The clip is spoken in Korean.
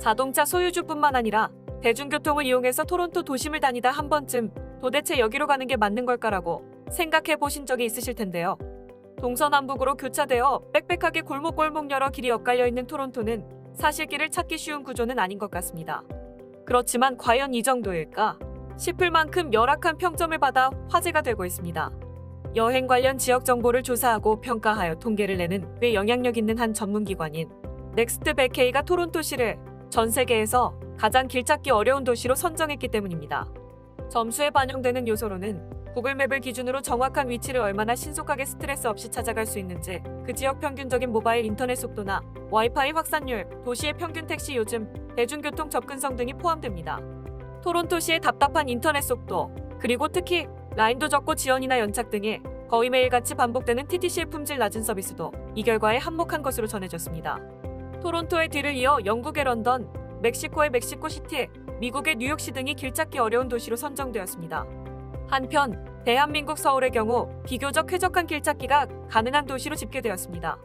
자동차 소유주뿐만 아니라 대중교통을 이용해서 토론토 도심을 다니다 한 번쯤 도대체 여기로 가는 게 맞는 걸까라고 생각해 보신 적이 있으실 텐데요. 동서남북으로 교차되어 빽빽하게 골목골목 여러 길이 엇갈려 있는 토론토는 사실 길을 찾기 쉬운 구조는 아닌 것 같습니다. 그렇지만 과연 이 정도일까 싶을 만큼 열악한 평점을 받아 화제가 되고 있습니다. 여행 관련 지역 정보를 조사하고 평가하여 통계를 내는 꽤 영향력 있는 한 전문기관인 넥스트 베케이가 토론토시를 전 세계에서 가장 길 찾기 어려운 도시로 선정했기 때문입니다. 점수에 반영되는 요소로는 구글맵을 기준으로 정확한 위치를 얼마나 신속하게 스트레스 없이 찾아갈 수 있는지, 그 지역 평균적인 모바일 인터넷 속도나 와이파이 확산율, 도시의 평균 택시 요즘, 대중교통 접근성 등이 포함됩니다. 토론토시의 답답한 인터넷 속도, 그리고 특히 라인도 적고 지연이나 연착 등의 거의 매일같이 반복되는 TTC의 품질 낮은 서비스도 이 결과에 한몫한 것으로 전해졌습니다. 토론토의 뒤를 이어 영국의 런던, 멕시코의 멕시코시티, 미국의 뉴욕시 등이 길찾기 어려운 도시로 선정되었습니다. 한편 대한민국 서울의 경우 비교적 쾌적한 길찾기가 가능한 도시로 집계되었습니다.